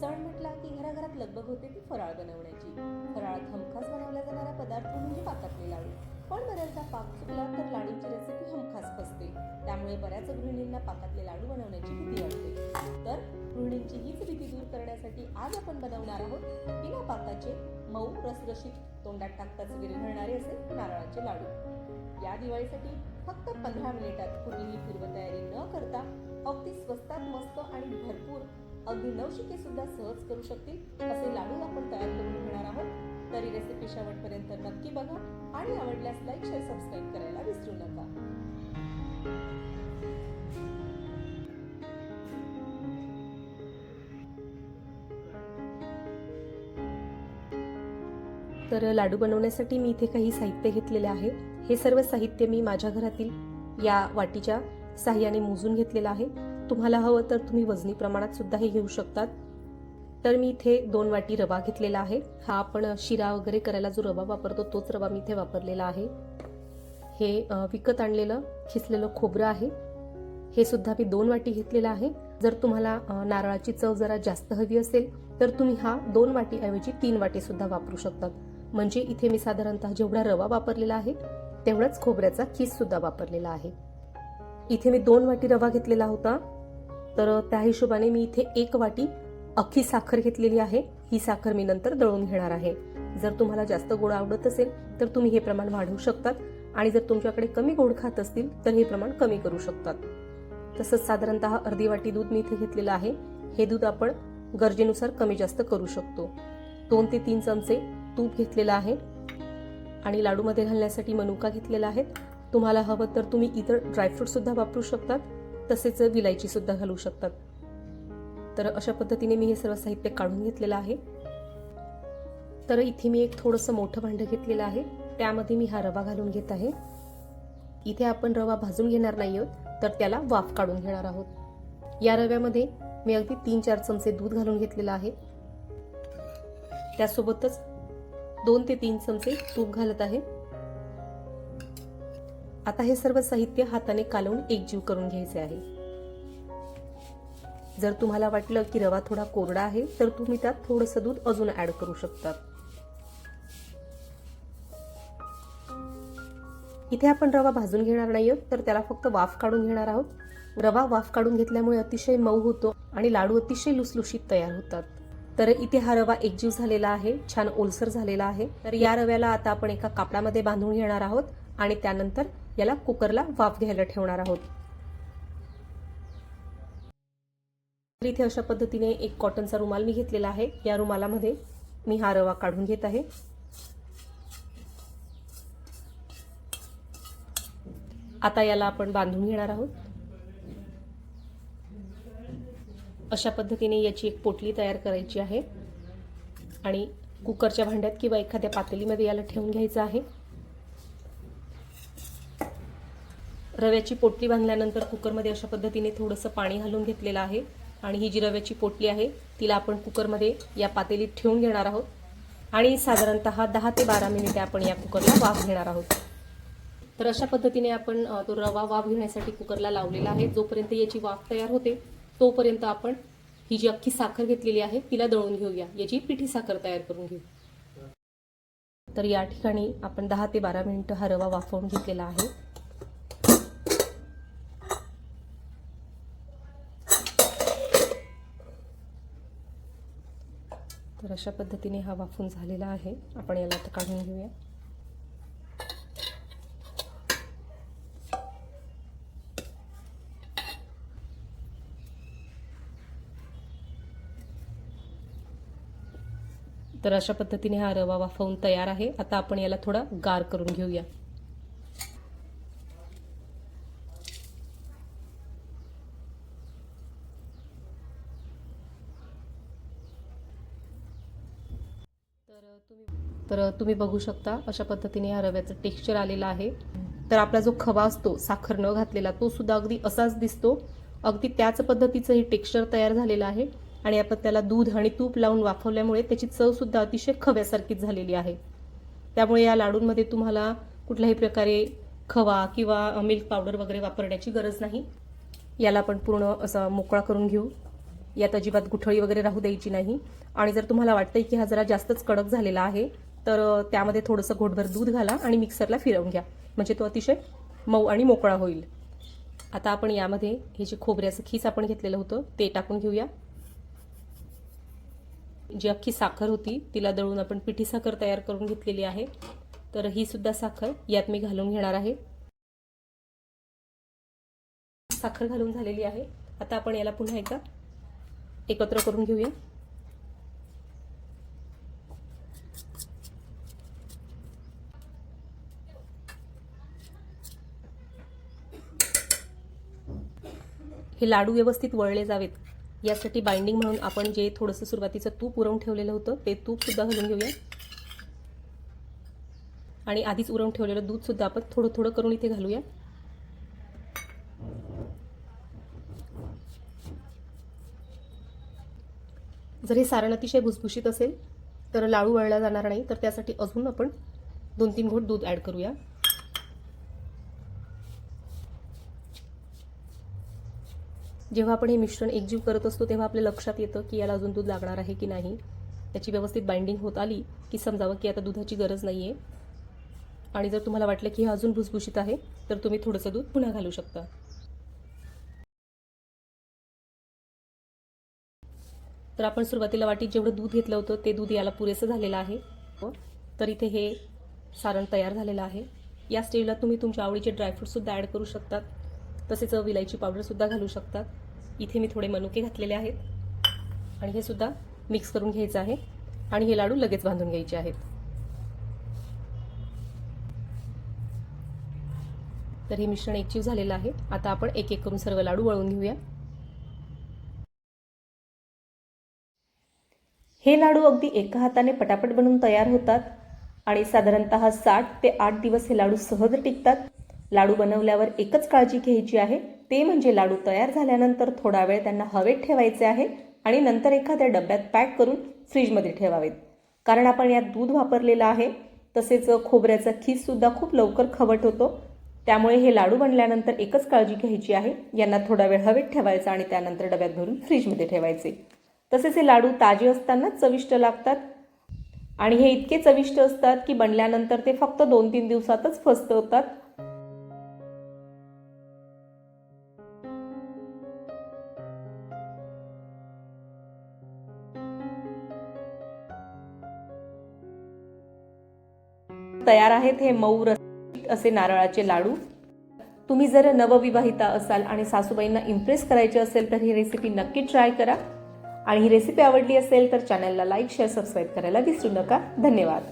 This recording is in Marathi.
सण म्हटला की घराघरात लगबग होते ती फराळ बनवण्याची. फराळात हमखास बनवला जाणारा पदार्थ म्हणजे पाकातले लाडू. पण बऱ्याचदा पाक चुकला तर लाडूची रेसिपी हमखास फसते. त्यामुळे बऱ्याच गृहिणींना पाकातले लाडू बनवण्याची भीती वाटते. तर गृहिणींची हीच भीती दूर करण्यासाठी आज आपण बनवणार आहोत बिना पाकाचे मऊ रसरशीत तोंडात टाकताच विरघळणारे असे नारळाचे लाडू. या दिवाळीसाठी फक्त पंधरा मिनिटात कुठलीही पूर्वतयारी न करता अगदी स्वस्तात मस्त आणि भरपूर अगदी नवशिके सुद्धा सहज करू शकतील असे लाडू आपण तयार करून घेणार आहोत. तरी रेसिपी शेवटपर्यंत नक्की बघा आणि आवडल्यास लाईक शेअर सबस्क्राईब करायला विसरू नका. तर लाडू बनवण्यासाठी मी इथे काही साहित्य घेतलेले आहे. हे सर्व साहित्य मी माझ्या घरातील या वाटीच्या साह्याने मोजून घेतलेलं आहे. तुम्हाला हवं तर तुम्ही वजनी प्रमाणात सुद्धा हे घेऊ शकतात. तर मी इथे दोन वाटी रवा घेतलेला आहे. हा आपण शिरा वगैरे करायला जो रवा वापरतो तोच रवा मी इथे वापरलेला आहे. हे विकत आणलेलं खिसलेलं खोबरं आहे. हे सुद्धा मी दोन वाटी घेतलेलं आहे. जर तुम्हाला नारळाची चव जरा जास्त हवी असेल तर तुम्ही हा दोन वाटीऐवजी तीन वाटी सुद्धा वापरू शकतात. म्हणजे इथे मी साधारणतः जेवढा रवा वापरलेला आहे तेवढाच खोबऱ्याचा खीस सुद्धा वापरलेला आहे. इथे मी दोन वाटी रवा घेतलेला होता. तर त्या हिशोबाने मी इथे एक वाटी अख्खी साखर घेतलेली आहे. ही साखर मी नंतर दळून घेणार आहे. जर तुम्हाला जास्त गोड आवडत असेल तर तुम्ही हे प्रमाण वाढवू शकतात. आणि जर तुमच्याकडे कमी गोड खात असतील तर हे प्रमाण कमी करू शकतात. तसंच साधारणतः अर्धी वाटी दूध मी इथे घेतलेलं आहे. हे दूध आपण गरजेनुसार कमी जास्त करू शकतो. दोन ते तीन चमचे तूप घेतलेलं आहे. आणि लाडूमध्ये घालण्यासाठी मनुका घेतलेला आहे. तुम्हाला हवं तर तुम्ही इतर ड्रायफ्रूट सुद्धा वापरू शकतात. तसेच विलायची सुद्धा घालू शकतात. तर अशा पद्धतीने मी हे सर्व साहित्य काढून घेतलेलं आहे. तर इथे मी एक थोडंसं मोठं भांडं घेतलेलं आहे. त्यामध्ये मी हा रवा घालून घेत आहे. इथे आपण रवा भाजून घेणार नाही आहोत तर त्याला वाफ काढून घेणार आहोत. या रव्यामध्ये मी अगदी तीन चार चमचे दूध घालून घेतलेलं आहे. त्यासोबतच दोन ते तीन चमचे तूप घालत आहे. आता हे सर्व साहित्य हाताने कालवून एकजीव करून घ्यायचे आहे. जर तुम्हाला वाटलं की रवा थोडा कोरडा आहे तर तुम्ही त्यात थोडंसं दूध अजून ऍड करू शकतात. इथे आपण रवा भाजून घेणार नाही आहोत तर त्याला फक्त वाफ काढून घेणार आहोत. रवा वाफ काढून घेतल्यामुळे अतिशय मऊ होतो आणि लाडू अतिशय लुसलुशीत तयार होतात. तर इथे हा रवा एकजीव झालेला आहे छान ओलसर झालेला आहे. तर या रव्याला आता आपण एका कापडामध्ये बांधून घेणार आहोत. आणि त्यानंतर याला कुकरला वाफ घ्यायला ठेवणार आहोत. तर इथे अशा पद्धतीने एक कॉटनचा रुमाल मी घेतलेला आहे. या रुमालामध्ये मी हा रवा काढून घेत आहे. आता याला आपण बांधून घेणार आहोत. अशा पद्धतीने याची एक पोटली तयार करायची आहे. आणि कुकरच्या भांड्यात किंवा एखाद्या पातेलीमध्ये याला ठेवून घ्यायचं आहे. रव्याची पोटली बांधल्यानंतर कुकरमध्ये अशा पद्धतीने थोडंसं पाणी घालून घेतलेलं आहे. आणि ही जी रव्याची पोटली आहे तिला आपण कुकरमध्ये या पातेलीत ठेवून घेणार आहोत. आणि साधारणतः दहा ते बारा मिनिटे आपण या कुकरला वाफ घेणार आहोत. तर अशा पद्धतीने आपण तो रवा वाफ घेण्यासाठी कुकरला लावलेला आहे. जोपर्यंत याची वाफ तयार होते तोपर्यंत आपण ही जी अख्खी साखर घेतलेली आहे तिला दळून घेऊया. याची पिठी साखर तयार करून घेऊ. तर या ठिकाणी आपण दहा ते बारा मिनिटं हा रवा वाफवून घेतलेला आहे. तर अशा पद्धतीने हा वाफून झालेला आहे. आपण याला आता काढून घेऊया. तर अशा पद्धतीने हा रवा वाफवून तयार आहे. आता आपण याला थोडा गार करून घेऊया. तर तुम्ही तर तुम्ही बघू शकता अशा पद्धतीने या रव्याचं टेक्स्चर आलेलं आहे. तर आपला जो खवा असतो साखर न घातलेला तो सुद्धा अगदी असाच दिसतो. अगदी त्याच पद्धतीचं हे टेक्स्चर तयार झालेलं आहे आणि आपण त्याला दूध आणि तूप लावून वाफवल्यामुळे त्याची चव सुद्धा अतिशय खव्यासारखीच झालेली आहे. त्यामुळे या लाडूंमध्ये तुम्हाला कुठल्याही प्रकारे खवा किंवा मिल्क पावडर वगैरे वापरण्याची गरज नाही. याला आपण पूर्ण असा मोकळा करून घेऊ. यात अजिबात गुठळी वगैरे राहू द्यायची नाही. आणि जर तुम्हाला वाटतंय की हा जरा जास्तच कडक झालेला आहे तर त्यामध्ये थोडंसं घोटभर दूध घाला आणि मिक्सरला फिरवून घ्या. म्हणजे तो अतिशय मऊ आणि मोकळा होईल. आता आपण यामध्ये हे जे खोबऱ्याचं खीस आपण घेतलेलं होतं ते टाकून घेऊया. जी अख्खी साखर होती तिला दळून आपण पिठी साखर तयार करून घेतलेली आहे. तर ही सुद्धा साखर यात मी घालून घेणार आहे. साखर घालून झालेली आहे. आता आपण याला पुन्हा एकदा एकत्र करून घेऊया. हे लाडू व्यवस्थित वळले जावेत. यासाठी बाइंडिंग म्हणून आपण जे थोडंसं सुरुवातीचं तूप उरवून ठेवलेलं होतं ते तूपसुद्धा घालून घेऊया. आणि आधीच उरवून ठेवलेलं दूधसुद्धा आपण थोडं थोडं करून इथे घालूया. जर हे सारण अतिशय भुसभुशीत असेल तर लाडू वळला जाणार नाही तर त्यासाठी अजून आपण दोन तीन घोट दूध ॲड करूया. जेव्हा आपण हे मिश्रण एकजीव करत असतो तेव्हा आपल्या लक्षात येतं की याला अजून दूध लागणार आहे की नाही. त्याची व्यवस्थित बाइंडिंग होत आली की समजावं की आता दुधाची गरज नाही आहे आणि जर तुम्हाला वाटलं की हे अजून भुसभुशीत आहे तर तुम्ही थोडंसं दूध पुन्हा घालू शकता. तर आपण सुरुवातीला वाटीत जेवढं दूध घेतलं होतं ते दूध याला पुरेसं झालेलं आहे. तर इथे हे सारण तयार झालेलं आहे. या स्टेजला तुम्ही तुमच्या आवडीचे ड्रायफ्रूटसुद्धा ॲड करू शकतात. तसेच विलायची पावडरसुद्धा घालू शकतात. इथे मी थोडे मनुके घातलेले आहेत. आणि हे सुद्धा मिक्स करून घ्यायचं आहे. आणि हे लाडू लगेच बांधून घ्यायचे आहेत. तर हे मिश्रण एकजीव झालेलं आहे. आता आपण एक एक करून सर्व लाडू वळून घेऊया. हे लाडू अगदी एका हाताने पटापट बनवून तयार होतात आणि साधारणत साठ ते आठ दिवस हे लाडू सहज टिकतात. लाडू बनवल्यावर एकच काळजी घ्यायची आहे ते म्हणजे लाडू तयार झाल्यानंतर थोडा वेळ त्यांना हवेत ठेवायचे आहे आणि नंतर एखाद्या डब्यात पॅक करून फ्रीजमध्ये ठेवावेत. कारण आपण यात दूध वापरलेलं आहे तसेच खोबऱ्याचा खीससुद्धा खूप लवकर खवट होतो. त्यामुळे हे लाडू बनल्यानंतर एकच काळजी घ्यायची आहे यांना थोडा वेळ हवेत ठेवायचा आणि त्यानंतर डब्यात भरून फ्रीजमध्ये ठेवायचे. तसेच हे लाडू ताजे असतानाच चविष्ट लागतात. आणि हे इतके चविष्ट असतात की बनल्यानंतर ते फक्त दोन तीन दिवसातच फस्त होतात तयार आहेत हे मऊ रस असे नारळाचे लाडू. तुम्ही जर नवविवाहिता असाल आणि सासूबाईंना इम्प्रेस करायचे असेल तर ही रेसिपी नक्की ट्राय करा. आणि ही रेसिपी आवडली असेल तर चॅनलला लाईक शेअर सबस्क्राईब करायला विसरू नका. धन्यवाद.